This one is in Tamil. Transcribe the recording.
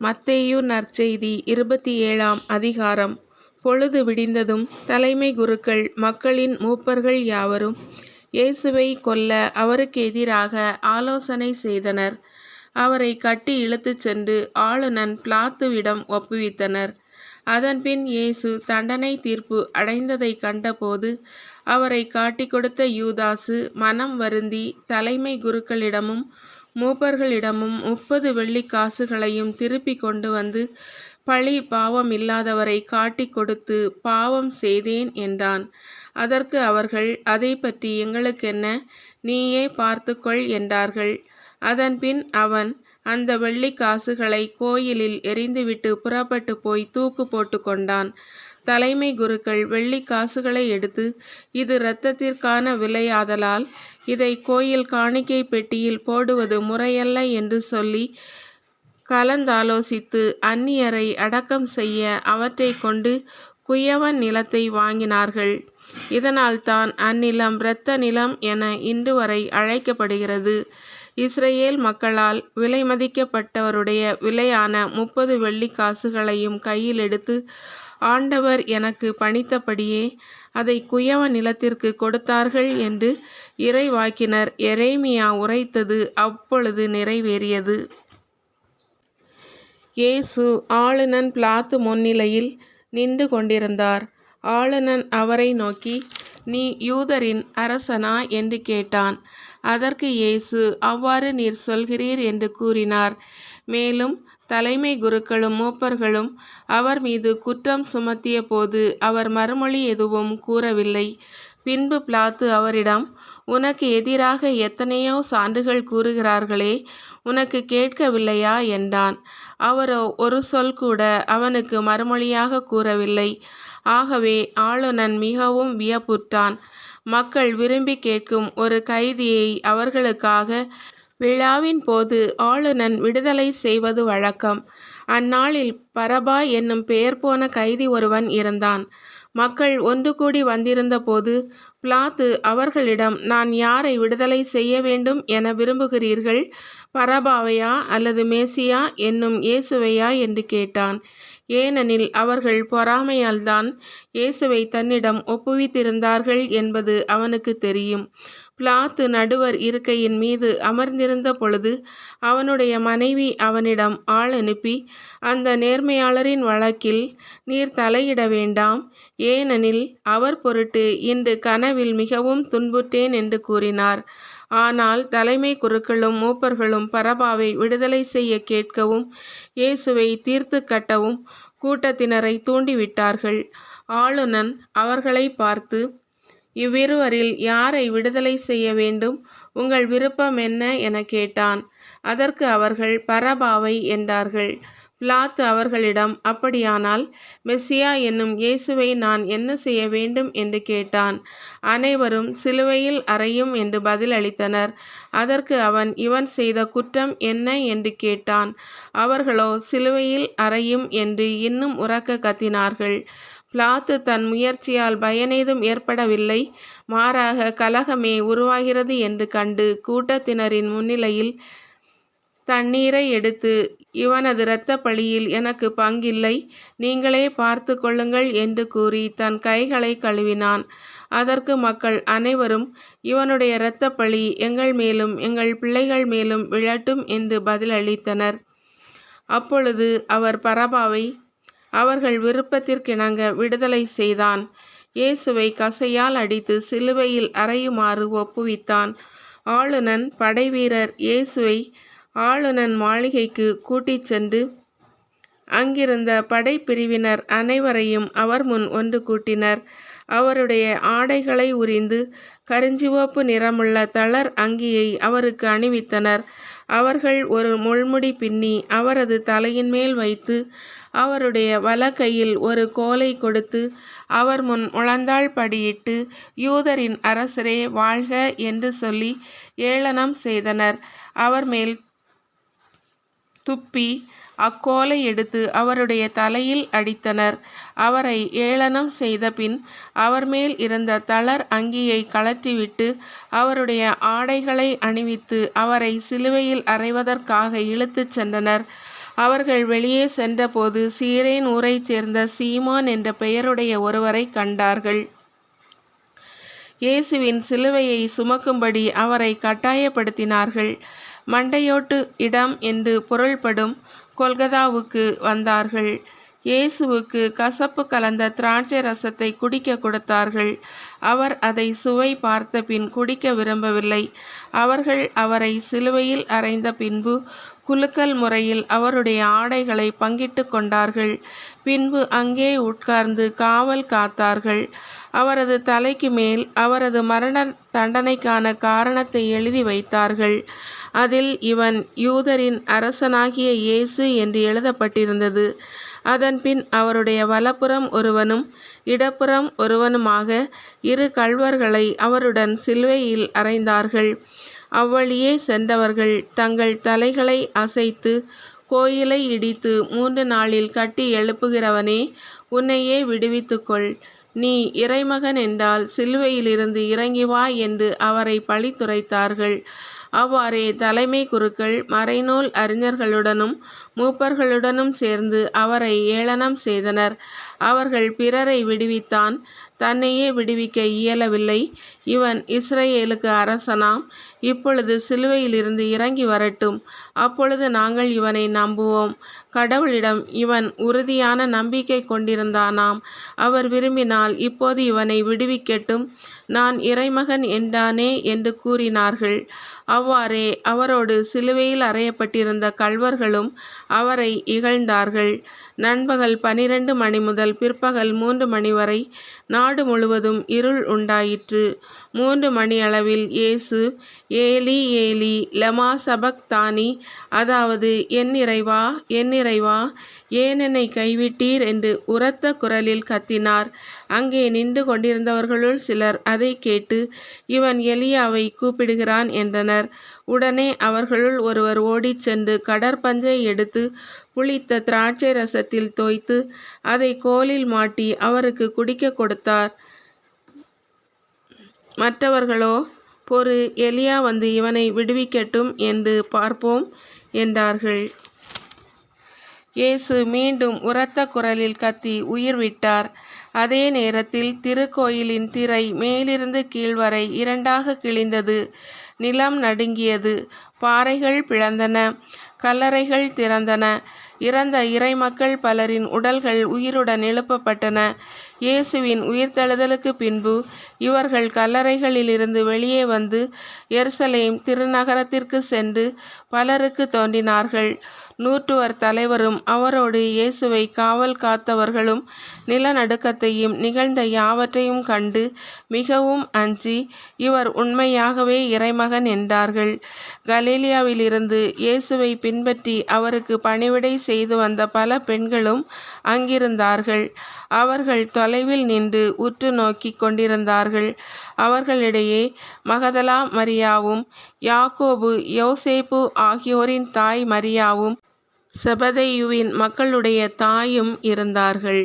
மத்தேயு நற்செய்தி இருபத்தி ஏழாம் அதிகாரம். பொழுது விடிந்ததும் தலைமை குருக்கள் மக்களின் மூப்பர்கள் யாவரும் இயேசுவை கொல்ல அவருக்கு எதிராக ஆலோசனை செய்தனர். அவரை கட்டி இழுத்துச் சென்று ஆளுநன் பிளாத்துவிடம் ஒப்புவித்தனர். அதன்பின் இயேசு தண்டனை தீர்ப்பு அடைந்ததை கண்டபோது அவரை காட்டிக் கொடுத்த யூதாசு மனம் வருந்தி தலைமை குருக்களிடமும் மூப்பர்களிடமும் முப்பது வெள்ளிக் காசுகளையும் திருப்பி கொண்டு வந்து பழி பாவம் இல்லாதவரை காட்டிக் கொடுத்து பாவம் செய்தேன் என்றான். அதற்கு அவர்கள் அதை பற்றி எங்களுக்கென்ன? நீயே பார்த்துக்கொள் என்றார்கள். அதன்பின் அவன் அந்த வெள்ளி காசுகளை கோயிலில் எறிந்துவிட்டு புறப்பட்டு போய் தூக்கு போட்டு கொண்டான். தலைமை குருக்கள் வெள்ளிக் காசுகளை எடுத்து இது இரத்தத்திற்கான விலையாதலால் இதை கோயில் காணிக்கை பெட்டியில் போடுவது முறையல்ல என்று சொல்லி கலந்தாலோசித்து அந்நியரை அடக்கம் செய்ய அவற்றை கொண்டு குயவன் நிலத்தை வாங்கினார்கள். இதனால் தான் அந்நிலம் இரத்த நிலம் என இன்று வரை அழைக்கப்படுகிறது. இஸ்ரேல் மக்களால் விலை மதிக்கப்பட்டவருடைய விலையான முப்பது வெள்ளிக் காசுகளையும் கையில் எடுத்து ஆண்டவர் எனக்கு பணித்தபடியே அதை குயவ நிலத்திற்கு கொடுத்தார்கள் என்று இறைவாக்கினர் எரேமியா உரைத்தது அப்பொழுது நிறைவேறியது. இயேசு ஆளுநன் பிளாத்து முன்னிலையில் நின்று கொண்டிருந்தார். ஆளுநன் அவரை நோக்கி நீ யூதரின் அரசனா? என்று கேட்டான். அதற்கு இயேசு அவ்வாறு நீர் சொல்கிறீர் என்று கூறினார். மேலும் தலைமை குருக்களும் மூப்பர்களும் அவர் மீது குற்றம் சுமத்திய போது அவர் மறுமொழி எதுவும் கூறவில்லை. பின்பு பிளாத்து அவரிடம் உனக்கு எதிராக எத்தனையோ சான்றுகள் கூறுகிறார்களே உனக்கு கேட்கவில்லையா? என்றான். அவரோ ஒரு சொல் கூட அவனுக்கு மறுமொழியாக கூறவில்லை. ஆகவே ஆளுநன் மிகவும் வியப்புற்றான். மக்கள் விரும்பி கேட்கும் ஒரு கைதியை அவர்களுக்காக விழாவின் போது ஆளுநன் விடுதலை செய்வது வழக்கம். அந்நாளில் பரபா என்னும் பெயர் போன கைதி ஒருவன் இருந்தான். மக்கள் ஒன்று கூடி வந்திருந்த போது அவர்களிடம் நான் யாரை விடுதலை செய்ய வேண்டும் என விரும்புகிறீர்கள்? பரபாவையா அல்லது மேசியா என்னும் இயேசுவையா? என்று கேட்டான். ஏனெனில் அவர்கள் பொறாமையால்தான் இயேசுவை தன்னிடம் ஒப்புவித்திருந்தார்கள் என்பது அவனுக்கு தெரியும். பிளாத்து நடுவர் இருக்கையின் மீது அமர்ந்திருந்த பொழுது அவனுடைய மனைவி அவனிடம் ஆள் அனுப்பி அந்த நேர்மையாளரின் வழக்கில் நீர் தலையிட வேண்டாம். ஏனெனில் அவர் பொருட்டு இன்று கனவில் மிகவும் துன்புற்றேன் என்று கூறினார். ஆனால் தலைமை குருக்களும் மூப்பர்களும் பரபாவை விடுதலை செய்ய கேட்கவும் இயேசுவை தீர்த்து கட்டவும் கூட்டத்தினரை தூண்டிவிட்டார்கள். ஆளுநன் அவர்களை பார்த்து இவ்விருவரில் யாரை விடுதலை செய்ய வேண்டும்? உங்கள் விருப்பம் என்ன? என கேட்டான். அதற்கு அவர்கள் பரபாவை என்றார்கள். பிலாத்து அவர்களிடம் அப்படியானால் மெஸ்ஸியா என்னும் இயேசுவை நான் என்ன செய்ய வேண்டும் என்று கேட்டான். அனைவரும் சிலுவையில் அறையும் என்று பதில் அளித்தனர். அதற்கு அவன் இவன் செய்த குற்றம் என்ன என்று கேட்டான். அவர்களோ சிலுவையில் அறையும் என்று இன்னும் உறக்க கத்தினார்கள். பிளாத்து தன் முயற்சியால் பயனேதும் ஏற்படவில்லை. மாறாக கலகமே உருவாகிறது என்று கண்டு கூட்டத்தினரின் முன்னிலையில் தண்ணீரை எடுத்து இவனது இரத்த பழியில் எனக்கு பங்கில்லை. நீங்களே பார்த்து கொள்ளுங்கள் என்று கூறி தன் கைகளை கழுவினான். அதற்கு மக்கள் அனைவரும் இவனுடைய இரத்த பழி எங்கள் மேலும் எங்கள் பிள்ளைகள் மேலும் விழட்டும் என்று பதிலளித்தனர். அப்பொழுது அவர் பரபாவை அவர்கள் விருப்பத்திற்கிணங்க விடுதலை செய்தான். இயேசுவை கசையால் அடித்து சிலுவையில் அறையுமாறு ஒப்புவித்தான். ஆளுநன் படைவீரர் இயேசுவை ஆளுநன் மாளிகைக்கு கூட்டிச் சென்று அங்கிருந்த படைப்பிரிவினர் அனைவரையும் அவர் முன் ஒன்று கூட்டினர். அவருடைய ஆடைகளை உரிந்து கருஞ்சிவப்பு நிறமுள்ள தளர் அங்கியை அவருக்கு அணிவித்தனர். அவர்கள் ஒரு முள்முடி பின்னி அவரது தலையின் மேல் வைத்து அவருடைய வலக்கையில் ஒரு கோலை கொடுத்து அவர் முன் முழந்தாள் படியிட்டு யூதரின் அரசரே வாழ்க என்று சொல்லி ஏளனம் செய்தனர். அவர் மேல் துப்பி அக்கோலை எடுத்து அவருடைய தலையில் அடித்தனர். அவரை ஏளனம் செய்த பின் அவர் மேல் இருந்த தளர் அங்கியை கலத்திவிட்டு அவருடைய ஆடைகளை அணிவித்து அவரை சிலுவையில் அறைவதற்காக இழுத்துச் சென்றனர். அவர்கள் வெளியே சென்றபோது சீரேன் ஊரைச் சேர்ந்த சீமான் என்ற பெயருடைய ஒருவரை கண்டார்கள். இயேசுவின் சிலுவையை சுமக்கும்படி அவரை கட்டாயப்படுத்தினார்கள். மண்டையோட்டு இடம் என்று பொருள்படும் கொல்கதாவுக்கு வந்தார்கள். இயேசுவுக்கு கசப்பு கலந்த திராட்சை ரசத்தை குடிக்க கொடுத்தார்கள். அவர் அதை சுவை பார்த்த பின் குடிக்க விரும்பவில்லை. அவர்கள் அவரை சிலுவையில் அறைந்த பின்பு குலுக்கல் முறையில் அவருடைய ஆடைகளை பங்கிட்டு கொண்டார்கள். பின்பு அங்கே உட்கார்ந்து காவல் காத்தார்கள். அவரது தலைக்கு மேல் அவரது மரண தண்டனைக்கான காரணத்தை எழுதி வைத்தார்கள். அதில் இவன் யூதரின் அரசனாகிய இயேசு என்று எழுதப்பட்டிருந்தது. அதன்பின் அவருடைய வலப்புறம் ஒருவனும் இடப்புறம் ஒருவனுமாக இரு கள்வர்களை அவருடன் சிலுவையில் அறைந்தார்கள். அவ்வழியே சென்றவர்கள் தங்கள் தலைகளை அசைத்து கோயிலை இடித்து மூன்று நாளில் கட்டி எழுப்புகிறவனே உன்னையே விடுவித்துக்கொள். நீ இறைமகன் என்றால் சிலுவையிலிருந்து இறங்கி வா என்று அவரை பழித்துரைத்தார்கள். அவ்வாறே தலைமை குருக்கள் மறைநூல் அறிஞர்களுடனும் மூப்பர்களுடனும் சேர்ந்து அவரை ஏளனம் செய்தனர். அவர்கள் பிறரை விடுவித்தான் தன்னையே விடுவிக்க இயலவில்லை. இவன் இஸ்ரேலுக்கு அரசனாம். இப்பொழுது சிலுவையிலிருந்து இறங்கி வரட்டும். அப்பொழுது நாங்கள் இவனை நம்புவோம். கடவுளிடம் இவன் உறுதியான நம்பிக்கை கொண்டிருந்தானாம். அவர் விரும்பினால் இப்போது இவனை விடுவிக்கட்டும். நான் இறைமகன் என்றானே என்று கூறினார்கள். அவ்வாறே அவரோடு சிலுவையில் அறையப்பட்டிருந்த கல்வர்களும் அவரை இகழ்ந்தார்கள். நண்பகல் பனிரெண்டு மணி முதல் பிற்பகல் மூன்று மணி வரை நாடு முழுவதும் இருள் உண்டாயிற்று. மூன்று மணியளவில் இயேசு ஏலி ஏலி லமா சபக்தானி அதாவது என் இறைவா என் இறைவா ஏன் என்னை கைவிட்டீர்? என்று உரத்த குரலில் கத்தினார். அங்கே நின்று கொண்டிருந்தவர்களுள் சிலர் அதை கேட்டு இவன் எலியாவை கூப்பிடுகிறான் என்றனர். உடனே அவர்களுள் ஒருவர் ஓடிச் சென்று கடற்பஞ்சை எடுத்து புளித்த திராட்சை ரசத்தில் தோய்த்து அதை கோலில் மாட்டி அவருக்கு குடிக்க கொடுத்தார். மற்றவர்களோ பொறு எலியா வந்து இவனை விடுவிக்கட்டும் என்று பார்ப்போம் என்றார்கள். இயேசு மீண்டும் உரத்த குரலில் கத்தி உயிர் விட்டார். அதே நேரத்தில் திருக்கோயிலின் திரை மேலிருந்து கீழ்வரை இரண்டாக கிழிந்தது. நிலம் நடுங்கியது. பாறைகள் பிளந்தன. கல்லறைகள் திறந்தன. இறந்த இறைமக்கள் பலரின் உடல்கள் உயிருடன் எழுப்பப்பட்டன. இயேசுவின் உயிர்த்தெழுதலுக்கு பின்பு இவர்கள் கல்லறைகளிலிருந்து வெளியே வந்து எருசலேம் திருநகரத்திற்கு சென்று பலருக்கு தோன்றினார்கள். நூற்றுவர் தலைவரும் அவரோடு இயேசுவை காவல் காத்தவர்களும் நிலநடுக்கத்தையும் நிகழ்ந்த யாவற்றையும் கண்டு மிகவும் அஞ்சி இவர் உண்மையாகவே இறைமகன் என்றார்கள். கலீலியாவிலிருந்து இயேசுவை பின்பற்றி அவருக்கு பணிவிடை செய்து வந்த பல பெண்களும் அங்கிருந்தார்கள். அவர்கள் தொலைவில் நின்று உற்று நோக்கி கொண்டிருந்தார்கள். அவர்களிடையே மகதலா மரியாவும் யாக்கோபு யோசேப்பு ஆகியோரின் தாய் மரியாவும் செபதையுவின் மக்களுடைய தாயும் இருந்தார்கள்.